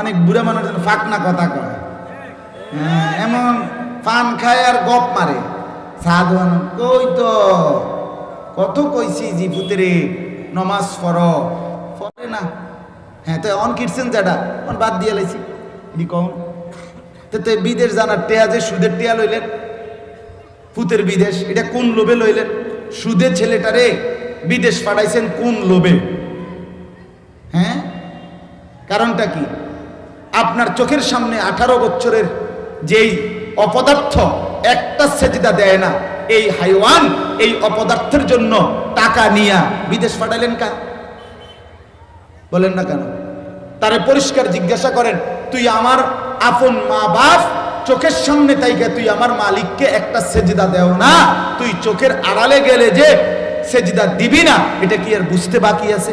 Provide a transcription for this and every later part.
অনেক বুড়া মানুষ যেন ফাঁক না কথা কয়। হ্যাঁ, এমন পান খায় আর গপ মারে। সাধু মানুষ, কই তো? কত কইছি জি পুতরে নমাজ পড়। পড়ে না? হ্যাঁ তো অন কিটছেন যেটা অন বাদ দিয়ে লাইছি। এটি কম তো তো বিদেশ জানার টেয়া যে সুদের টেয়া লইলেন ফুতের বিদেশ এটা কোন লোভে লইলেন? সুদের ছেলেটারে বিদেশ পাঠাইছেন কোন লোভে? হ্যাঁ কারণটা কি? চোখের সামনে আঠারো বছরের যেই অপদার্থ, একটা সেজিদা দেয় না। এই হাইওয়ান এই অপদার্থের জন্য টাকা নিয়া বিদেশ পাঠাইলেন কা বলেন না কেন? তারে পরিষ্কার জিজ্ঞাসা করেন, তুই আমার আপন মা বাপ চোখের সামনে তাই তাইকে তুই আমার মালিককে একটা সেজিদা দেও না। তুই চোখের আড়ালে গেলে যে সেজিদা দিবি না, এটা কি আর বুঝতে বাকি আছে?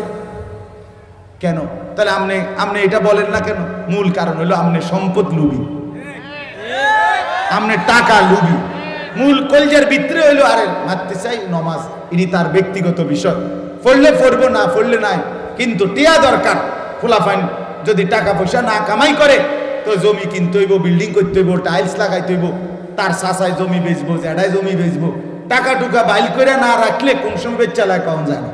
কেন? তাহলে আপনি আপনি এটা বলেন না কেন? মূল কারণ হলো আপনি সম্পদ লুবি। আপনি টাকা লুবি। মূল কলজের ভিতরে হইল, আরে মারতে চাই নমাজ, ইনি তার ব্যক্তিগত বিষয়। পড়লে পড়ব না পড়লে নাই। কিন্তু টিয়া দরকার। খোলাফাইন যদি টাকা পয়সা না কামাই করে, তো জমি কিনতে হইব, বিল্ডিং করতে হইব, টাইলস লাগাইতে হইব। তার সাসায় জমি বেচবো জেডায় জমি বেচবো। টাকা টুকা বাইল করে না রাখলে কোন সময় বেচা কখন জানে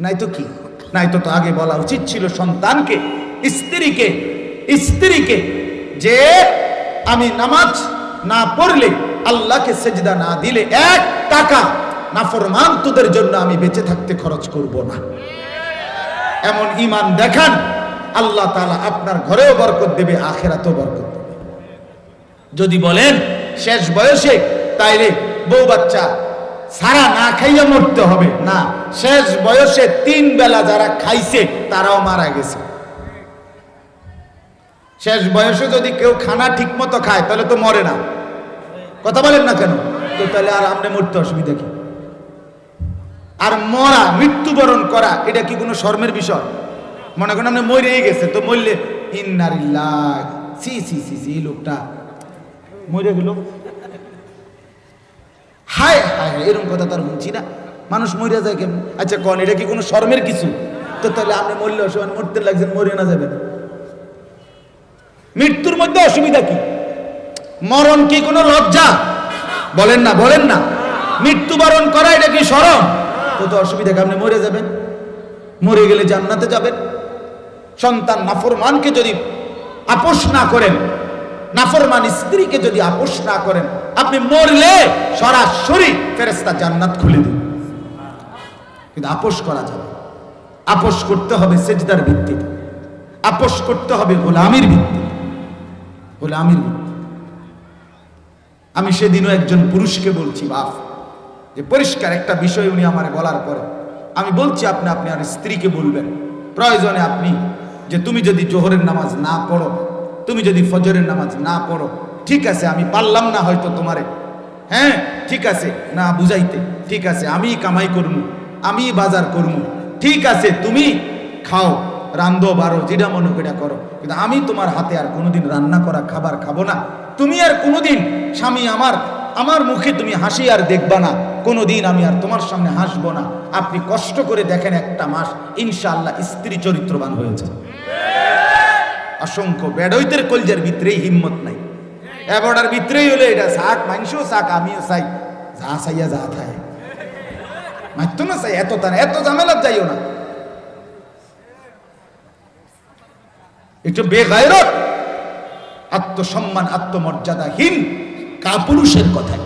নাই তো কি? নাই তো আগে বলা উচিত ছিল সন্তানকে, স্ত্রীকে স্ত্রীকে যে আমি নামাজ না পড়লে আল্লাহকে সেজদা না দিলে এক টাকা নাফরমান তোদের জন্য আমি বেঁচে থাকতে খরচ করব না। এমন ইমান দেখান, আল্লাহ তাআলা আপনার ঘরেও বরকত দেবে, আখেরাতেও বরকত দেবে। যদি বলেন, শেষ বয়সে তাইলে বউ বাচ্চা সারা না খাইয়া মরতে হবে। না, শেষ বয়সে তিন বেলা যারা খাইছে, তারাও মারা গেছে। শেষ বয়সে যদি কেউ খানা ঠিক মতো খায়, তাহলে তো মরে না। কথা বলেন না কেন? তো তাহলে আর আপনি মরতে অসুবিধা কি? আর মরা, মৃত্যুবরণ করা, এটা কি কোনো শর্মের বিষয়? মনে করেন আপনি মরেই গেছে, তো মরলে ইন্নারিল্লাহ সি সি সি সি লোকটা। মরে গেল। হায় হায় এরকম কথা তার শুনছি না। মানুষ মরে যায় কেন আচ্ছা কন, এটা কি কোনো শর্মের কিছু? তো তাহলে আপনি মরলে অসুবিধা মরতে লাগছেন মরে না যাবেন মৃত্যুর মধ্যে অসুবিধা কি? মরণ কি কোনো লজ্জা? বলেন না বলেন না। মৃত্যুবরণ করা, এটা কি সরম তো তো অসুবিধা, আপনি মরে যাবেন। মরে গেলে জান্নাতে যাবেন। সন্তান নাফরমানকে যদি আপোষ না করেন, নাফরমান স্ত্রীকে যদি আপোষ না করেন আপনি মরলে সরাসরি ফেরেস্তা জান্নাত খুলে দিন। কিন্তু আপোষ করা যাবে আপোষ করতে হবে সেজদার ভিত্তিতে। আপোষ করতে হবে গোলামির ভিত্তিতে। গোলামির ভিত্তিতে। আমি সেদিনও একজন পুরুষকে বলছি, বাপ, যে পরিষ্কার একটা বিষয় উনি আমার বলার পরে, আমি বলছি, আপনি আপনি আর স্ত্রীকে বলবেন প্রয়োজনে আপনি, যে তুমি যদি জোহরের নামাজ না পড়ো, তুমি যদি ফজরের নামাজ না পড়ো ঠিক আছে আমি পারলাম না হয়তো তোমারে। হ্যাঁ ঠিক আছে না বুঝাইতে। ঠিক আছে আমি কামাই করমু আমি বাজার করমু। ঠিক আছে তুমি খাও রান্ধো বারো যেটা মনে করে করো। কিন্তু আমি তোমার হাতে আর কোনোদিন রান্না করা খাবার খাব না। তুমি আর কোনোদিন স্বামী আমার আমার মুখে তুমি হাসি আর দেখবা না। কোনোদিন আমি আর তোমার সামনে হাসবো না। আপনি কষ্ট করে দেখেন একটা মাস ইনশাআল্লাহ স্ত্রী চরিত্রবান হয়েছে। অসংখ্য বেডইতের কলজার ভিতরেই হিম্মত নাই। এবারটার ভিতরেই হলে এটা। শাক মাংসও শাক, আমিও চাই। যা চাইয়া যা মারতো না চাই, এত তার এত ঝামেলা যাইও না। একটু আত্মসম্মান, আত্মমর্যাদাহীন কাপুরুষের কথা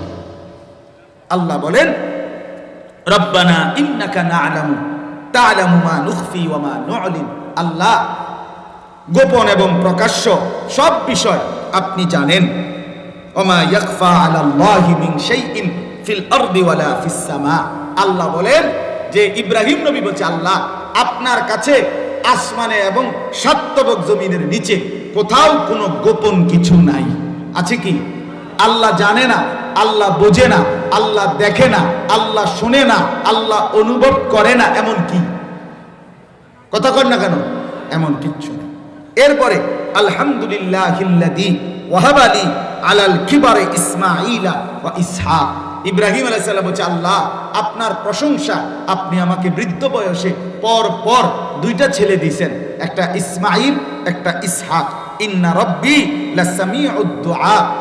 আল্লাহ বলেন, রব্বানা ইন্নাকা না'লামু, তা'লামু মা নুখফি মা আল্লাহ গোপন এবং প্রকাশ্য সব বিষয় আপনি জানেন। ওমা ইয়াখফা আলাল্লাহি মিন শাইইন ফিল আরদি আল্লাহ বলেন যে ইব্রাহিম নবী বলছে, আল্লাহ, আপনার কাছে আসমানে এবং সাত্তবক জমিনের নিচে কোথাও কোনো গোপন কিছু নাই। আছে কি? আল্লাহ জানে না, আল্লাহ বোঝে না, আল্লাহ দেখে না, আল্লাহ শুনে না, আল্লাহ অনুভব করে না, এমন কি? কথা কর না কেন? এমন কিচ্ছু না। এরপরে আলহামদুলিল্লাহ ওয়াহাবালি আলাল কিবারে ইসমাইলা ও ইসহাক। ইব্রাহিম আলাইহিস সালাম বলছে, আল্লাহ, আপনার প্রশংসা, আপনি আমাকে বৃদ্ধ বয়সে পর পর দুইটা ছেলে দিয়েছেন, একটা ইসমাইল একটা ইসহাক। ইন্না রব্বি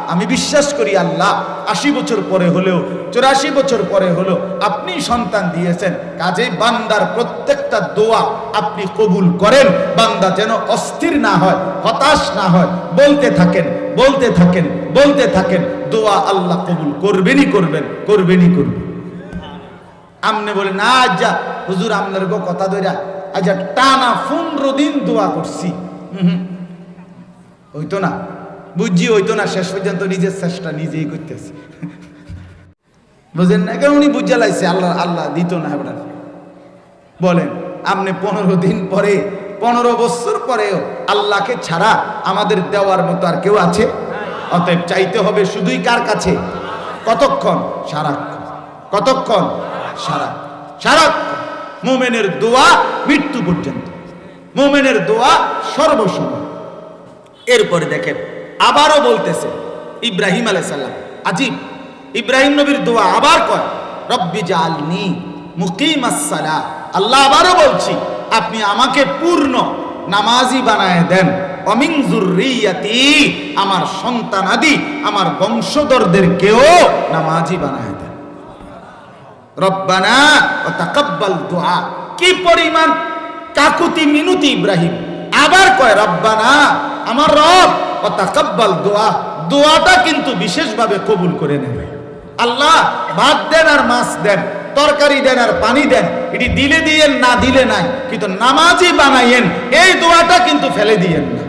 আমি বিশ্বাস করি আল্লাহ, আশি বছর পরে হলেও, চুরাশি বছর পরে হলেও আপনি সন্তান দিয়েছেন। কাজেই বান্দার প্রত্যেকটা দোয়া আপনি কবুল করেন। বান্দা যেন অস্থির না হয়, হতাশ না হয়। বলতে থাকেন বলতে থাকেন বলতে থাকেন, দোয়া আল্লাহ কবুল করবেনই করবেন করবেনই করবেন। আমনে বলে, না, আজ্জা, হুজুর আমনের গো কথা ধইরা, আজ্জা টানা পনেরো দিন দোয়া করছি। হুম। হইতো না। বুঝি হইতো না, শেষ পর্যন্ত নিজের চেষ্টা নিজেই করতেছি। বুঝেন না কারণ উনি বুঝে লাইছে, আল্লাহ আল্লাহ দিত না এবার। বলেন, আপনি পনেরো দিন পরে, পনেরো বছর পরেও আল্লাহকে ছাড়া আমাদের দেওয়ার মতো আর কেউ আছে? অতএব চাইতে হবে শুধুই কার কাছে? কতক্ষণ? সারাক্ষণ। কতক্ষণ? সারা সারাক্ষণ। মোমেনের দোয়া মৃত্যু পর্যন্ত। মোমেনের দোয়া সর্বসময় এরপরে দেখেন, আবারও বলতেছে, ইব্রাহিম আলাইসাল্লাম আজিব, ইব্রাহিম নবীর দোয়া আবার কয়, রব্বি জালনি মুকিম আসসালা আল্লাহ আবারও বলছি, আপনি আমাকে পূর্ণ নামাজি বানায় দেন। অমিং জুররিয়াতি, আমার সন্তানাদি আমার বংশধরদেরকেও নামাজি বানায় দেন। রব্বানা ও তাকাব্বাল দোয়া। কি পরিমাণ কাকুতি মিনুতি ইব্রাহিম। আবার কয়, রব্বানা, আমার রব ও তাকাব্বাল দোয়া। দোয়াটা কিন্তু বিশেষভাবে কবুল করে নেবে। আল্লাহ ভাত দেন আর মাছ দেন, তরকারি দেন আর পানি দেন, এটি দিলে দিয়েন, না দিলে নাই, কিন্তু নামাজি বানাইয়েন, এই দোয়াটা কিন্তু ফেলে দিয়েন না।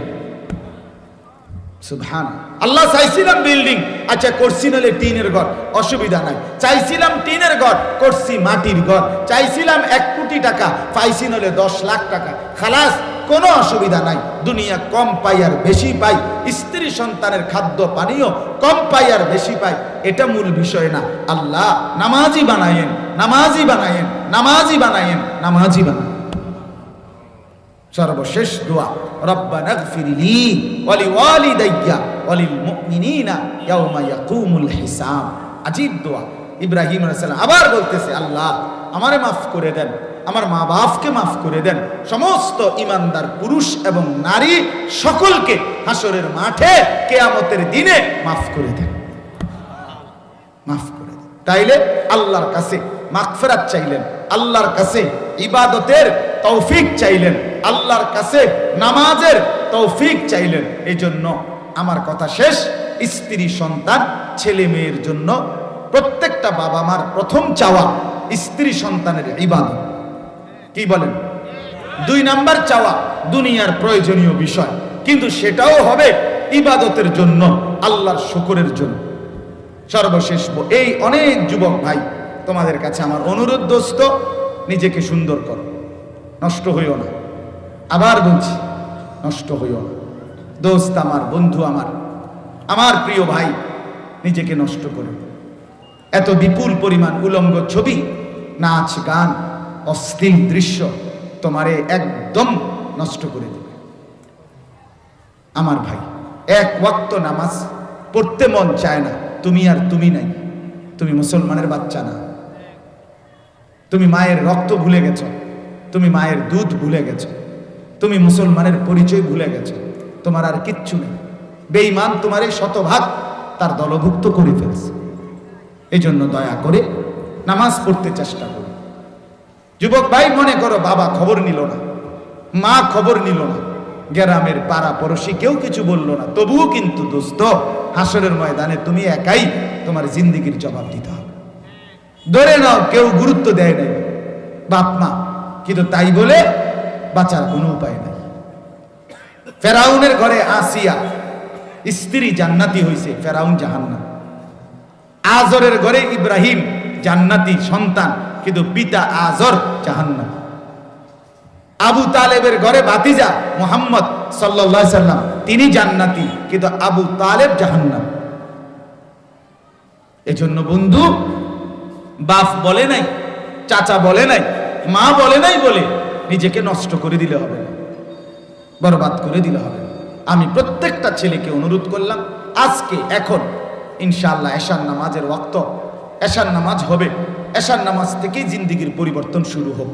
সুবহান। আল্লাহ চাইছিলাম বিল্ডিং আচ্ছা করছি নালে টিনের ঘর, অসুবিধা নাই। চাইছিলাম টিনের ঘর, করছি মাটির ঘর। চাইছিলাম এক কোটি টাকা, পাইছি নালে দশ লাখ টাকা। খালাস কোনো অসুবিধা নাই। দুনিয়া কম পাই আর বেশি পাই। স্ত্রী সন্তানের খাদ্য পানীয় কম পাই আর বেশি পাই। এটা মূল বিষয় না। আল্লাহ নামাজি বানায়েন নামাজি বানায়েন নামাজি বানায়েন নামাজি বানায়েন। সর্বশেষ দোয়া, রব্বানা গফিরলি ওয়ালি ওয়ালিদাইয়া ওয়ালিল মুমিনিনা ইয়াউমা ইয়াকুমুল হিসাব। আজীব দোয়া। ইব্রাহিম আলাইহিস সালাম আবার বলতেছে, আল্লাহ আমারে মাফ করে দেন। আমার মা বাপকে মাফ করে দেন। সমস্ত ইমানদার পুরুষ এবং নারী সকলকে হাসরের মাঠে কেয়ামতের দিনে মাফ করে দেন। মাফ করে দেন। তাইলে আল্লাহর কাছে মাগফিরাত চাইলেন, আল্লাহর কাছে ইবাদতের তৌফিক চাইলেন, আল্লাহর কাছে নামাজের তৌফিক চাইলেন। এই জন্য আমার কথা শেষ, স্ত্রী, সন্তান, ছেলে মেয়ের জন্য প্রত্যেকটা বাবা মার প্রথম চাওয়া স্ত্রী সন্তানের ইবাদত। কি বলেন? দুই নাম্বার চাওয়া দুনিয়ার প্রয়োজনীয় বিষয়। কিন্তু সেটাও হবে ইবাদতের জন্য, আল্লাহর শুকরের জন্য। সর্বশেষ এই অনেক যুবক ভাই, তোমাদের কাছে আমার অনুরোধ, দোস্ত, নিজেকে সুন্দর করো। নষ্ট হইও না। আবার বলছি, নষ্ট হইও না। দোস্ত আমার, বন্ধু আমার আমার প্রিয় ভাই, নিজেকে নষ্ট করো। এত বিপুল পরিমাণ উলঙ্গ ছবি, নাচ, গান অশ্লীল দৃশ্য তোমারে একদম নষ্ট করে দেবে। আমার ভাই, এক ওয়াক্ত নামাজ পড়তে মন চায় না। তুমি আর তুমি নাই। তুমি মুসলমানের বাচ্চা না। তুমি মায়ের রক্ত ভুলে গেছো। তুমি মায়ের দুধ ভুলে গেছ। তুমি মুসলমানের পরিচয় ভুলে গেছ। তোমার আর কিচ্ছু নেই। বেঈমান তোমার এই শতভাগ তার দলভুক্ত করে ফেলছে। এই জন্য দয়া করে নামাজ পড়তে চেষ্টা করো। যুবক ভাই, মনে করো বাবা খবর নিল না, মা খবর নিল না, গ্রামের পাড়া পড়োশি কেউ কিছু বলল না, তবুও কিন্তু দোস্ত হাসরের ময়দানে তুমি একাই তোমার জিন্দিগির জবাব দিতে হবে। ধরে নাও, কেউ গুরুত্ব দেয় নাই। বাপ মা, কিন্তু তাই বলে বাঁচার কোনো উপায় নাই। ফেরাউনের ঘরে আসিয়া স্ত্রী জান্নাতি হইছে, ফেরাউন জাহান্নাম। আজরের ঘরে ইব্রাহিম জান্নাতি সন্তান কিন্তু পিতা আজর জাহান্নাম। আবু তালেবের ঘরে বাতিজা মোহাম্মদ সাল্লাম, তিনি জান্নাতি, কিন্তু আবু তালেব জাহান্নাম। এজন্য বন্ধু, বাপ বলে নাই, চাচা বলে নাই, মা বলে নাই বলে নিজেকে নষ্ট করে দিলে হবে না, বরবাদ করে দিলে হবে না। আমি প্রত্যেকটা ছেলেকে অনুরোধ করলাম, আজকে, এখন, ইনশাআল্লাহ এশার নামাজের ওয়াক্ত, এশার নামাজ হবে। এশার নামাজ থেকেই জিন্দিগির পরিবর্তন শুরু হোক।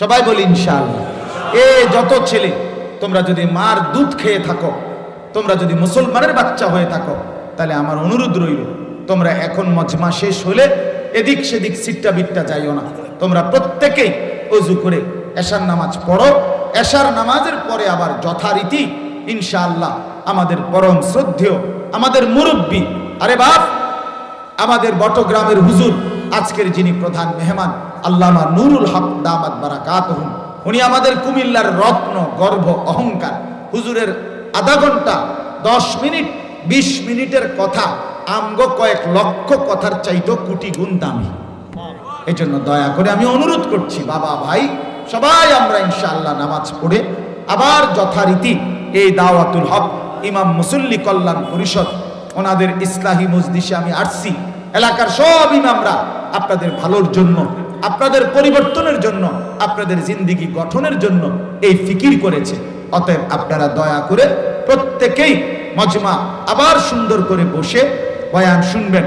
সবাই বলি ইনশাআল্লাহ। এ যত ছেলে, তোমরা যদি মার দুধ খেয়ে থাকো, তোমরা যদি মুসলমানের বাচ্চা হয়ে থাকো, তাহলে আমার অনুরোধ রইল, তোমরা এখন মজমা শেষ হলে এদিক সেদিক সিটটা বিটটা যাইও না। তোমরা প্রত্যেকেই অজু করে এশার নামাজ পড়ো। এশার নামাজের পরে আবার যথারীতি ইনশাআল্লাহ আমাদের পরম শ্রদ্ধেয়, আমাদের মুরব্বী, আরে বাপ, আমাদের বটগ্রামের হুজুর আজকের যিনি প্রধান মেহমান, আল্লামা নুরুল হক দামাত বারাকাত উনি আমাদের কুমিল্লার রত্ন গর্ভ অহংকার, হুজুরের আধা ঘণ্টা, দশ মিনিট, বিশ মিনিটের কথা, আমগো কয়েক লক্ষ কথার চাইতো কোটি গুণ দামি। এই জন্য দয়া করে আমি অনুরোধ করছি, বাবা ভাই, সবাই আমরা ইনশাআল্লাহ নামাজ পড়ে আবার যথারীতি এই দাওয়াতুল হক, ইমাম মুসল্লি কল্যাণ পরিষদ, ওনাদের ইসলাহী মজলিসে আমি আসছি। এলাকার সব ইমামরা আপনাদের ভালোর জন্য, আপনাদের পরিবর্তনের জন্য, আপনাদের জিন্দিগি গঠনের জন্য এই ফিকির করেছে। অতএব আপনারা দয়া করে প্রত্যেকেই মজমা আবার সুন্দর করে বসে বয়ান শুনবেন।